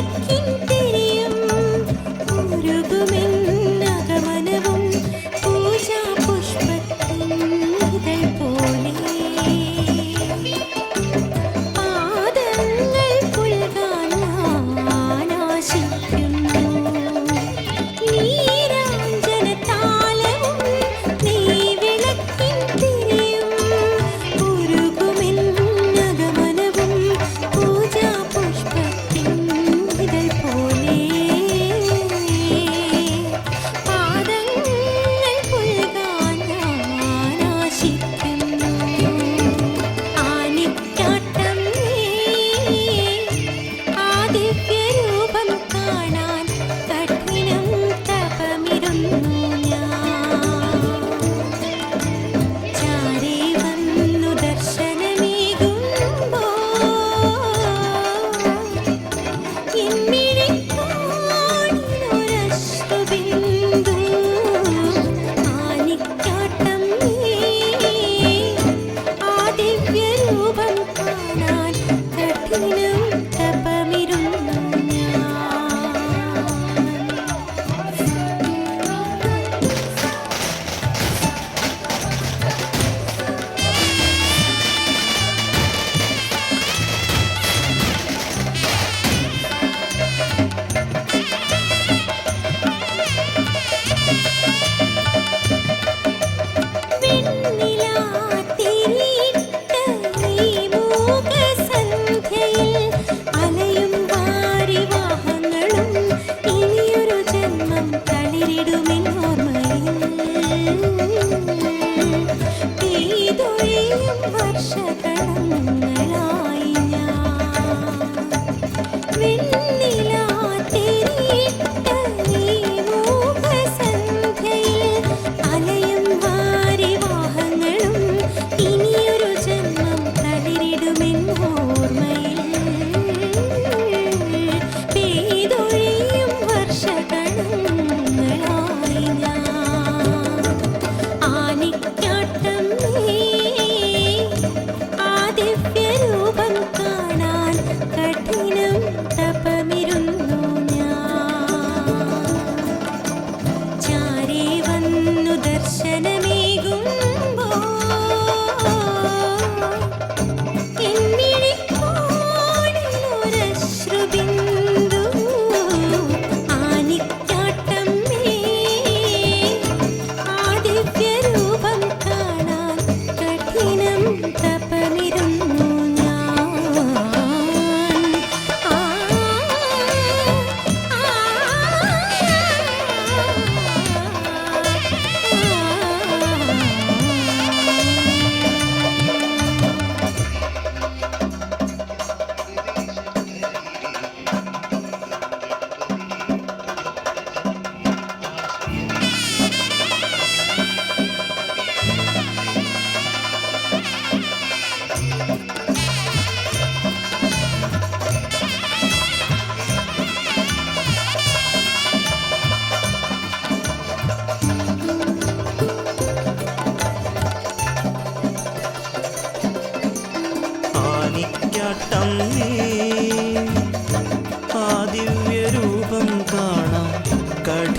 get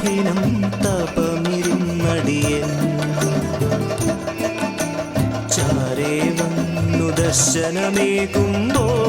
കഠിനം തപമിരുന്നടിയൻ. ചാരേ വന്നു ദർശനമേകുമ്പോൾ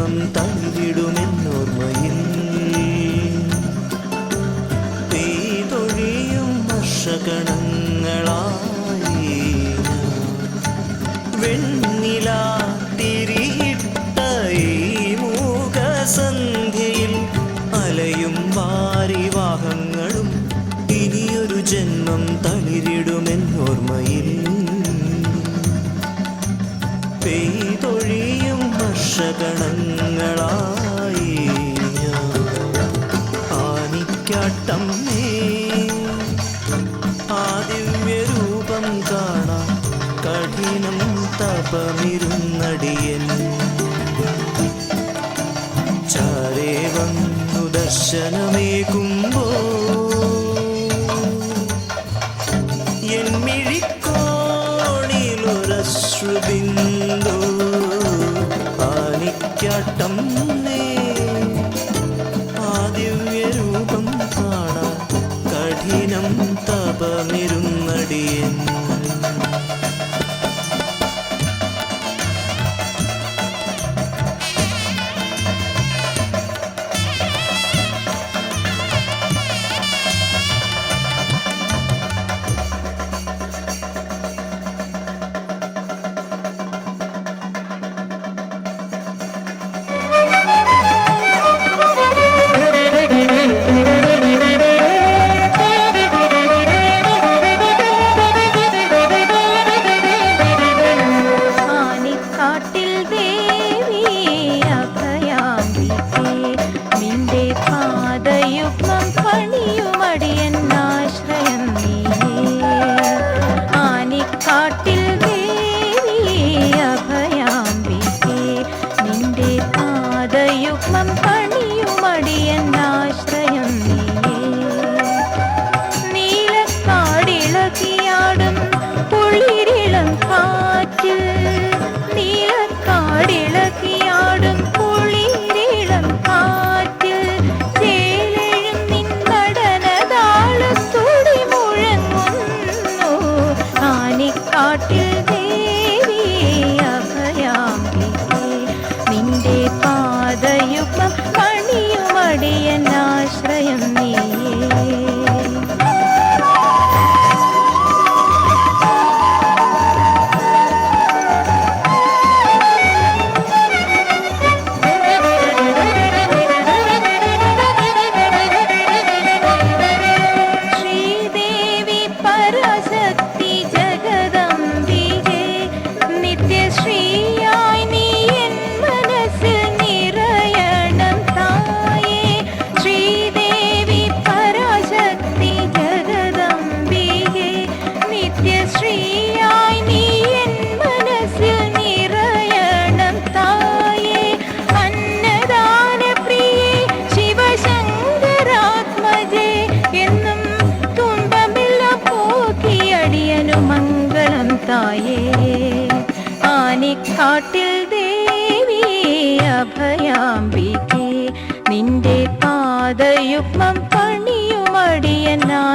ഇനിയൊരു ജന്മം തള്ളിടുമെന്നോർമ്മയിൽ പെയ്തൊഴിയും വർഷഗണങ്ങളായി ഞാൻ വെണ്ണില ഈ അലയും ഇനിയൊരു ജന്മം തളിരിടുമെന്നോർമ്മയിൽ. ഞാൻ ആനിക്കാട്ടം നീ. ആ ദിവ്യരൂപം കാണാൻ കഠിനം തപമിരുന്നടിയൻ. ചാരേ വന്നു ദർശനമേകുമ്പോ കഠിനം തപമിരുന്നടിയൻ பணியுமடியன் ആശ്രയം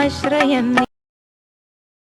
ఆశ్రయం